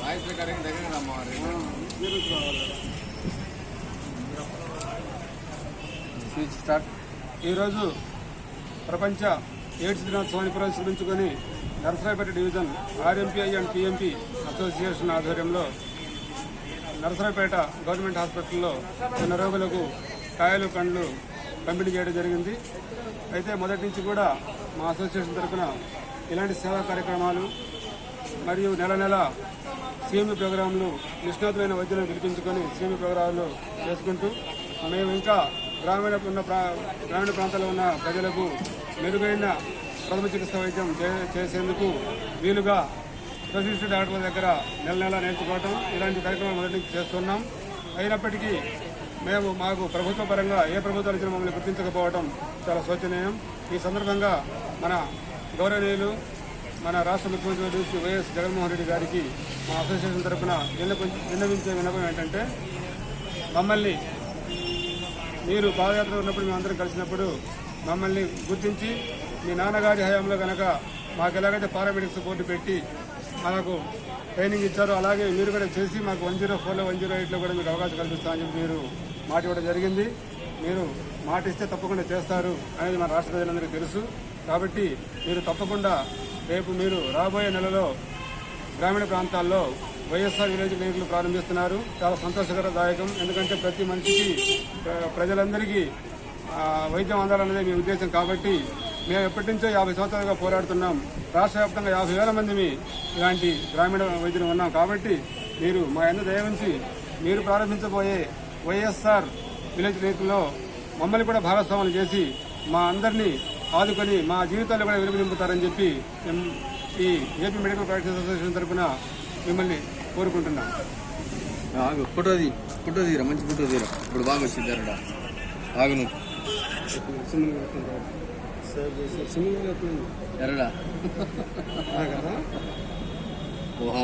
Voice correct దగ్గర speech start. ఈరోజు ప్రపంచ ఎయిడ్స్ దినోత్సవాన్ని పురస్కరించుకొని Narasaraopet division RMPI and PMP association ఆధ్వర్యంలో నరసరావుపేట గవర్నమెంట్ హాస్పిటల్లో చిన్న రోగులకు కాయలు పండ్లు పంపిణీ చేయడం జరిగింది. అయితే మొదటి నుంచి కూడా మా అసోసియేషన్ తరఫున ఇలాంటి సేవా కార్యక్రమాలు మరియు నెల నెల సీఎంఈ ప్రోగ్రాంలు నిష్ణాతులైన వైద్యులను పిలిపించుకొని సీఎంఈ ప్రోగ్రాంలు చేసుకుంటూ మేము ఇంకా గ్రామీణ ఉన్న ప్రా- గ్రామీణ ప్రాంతాల్లో ఉన్న ప్రజలకు మెరుగైన ప్రథమ చికిత్స వైద్యం చే- చేసేందుకు వీలుగా స్పెషలిస్ట్ డాక్టర్ల దగ్గర నెల నెల నేర్చుకోవటం ఇలాంటి కార్యక్రమాలు మొదటి నుంచి చేస్తున్నాం. అయినప్పటికీ మేము మాకు ప్రభుత్వ పరంగా ఏ ప్రభుత్వాలు ఇచ్చినా మమ్మల్ని గుర్తించకపోవడం చాలా శోచనీయం. ఈ సందర్భంగా మన గౌరవనీయులు మన రాష్ట్ర ముఖ్యమంత్రి శ్రీ వైఎస్ జగన్మోహన్ రెడ్డి గారికి మా అసోసియేషన్ తరఫున విన్నవించే విన్నపం ఏంటంటే మమ్మల్ని మీరు పాదయాత్ర ఉన్నప్పుడు మేమందరం కలిసినప్పుడు మమ్మల్ని గుర్తించి మీ నాన్నగారి హయాంలో కనుక మాకు ఎలాగైతే పారామెడిక్స్ పోటీ పెట్టి మనకు ట్రైనింగ్ ఇచ్చారో అలాగే మీరు కూడా చేసి మాకు వన్ జీరో ఫోర్లో వన్ జీరో ఎయిట్లో కూడా మీకు అవకాశం కల్పిస్తామని చెప్పి మీరు మాట ఇవ్వడం జరిగింది. మీరు మాట ఇస్తే తప్పకుండా చేస్తారు అనేది మన రాష్ట్ర ప్రజలందరికీ తెలుసు. కాబట్టి మీరు తప్పకుండా రేపు మీరు రాబోయే నెలలో గ్రామీణ ప్రాంతాల్లో వైఎస్ఆర్ విలేజ్ క్లినిక్లు ప్రారంభిస్తున్నారు. చాలా సంతోషకరదాయకం. ఎందుకంటే ప్రతి మనిషికి ప్రజలందరికీ వైద్యం అందాలన్నదే మీ ఉద్దేశం కాబట్టి మేము ఎప్పటి నుంచో యాభై సంవత్సరాలుగా పోరాడుతున్నాం. రాష్ట్ర వ్యాప్తంగా యాభై వేల మంది ఇలాంటి గ్రామీణ వైద్యులు ఉన్నాం. కాబట్టి మీరు మా ఎంత దయవుంచి మీరు ప్రారంభించబోయే వైఎస్ఆర్ విలేజ్ క్లినిక్లో మమ్మల్ని కూడా భాగస్వాములు చేసి మా అందరినీ ఆదుకొని మా జీవితాలు కూడా వెలుగు నింపుతారని చెప్పి మేము ఈ ఏపీ మెడికల్ ప్రాక్టీస్ అసోసియేషన్ తరఫున మిమ్మల్ని కోరుకుంటున్నాం. ఆగు ఫోటో ఫోటో తీరా మంచి ఫోటో తీరా. ఇప్పుడు బాగా వచ్చింది ఎరడా ఆగు నువ్వు. ఎరడా ఓహో.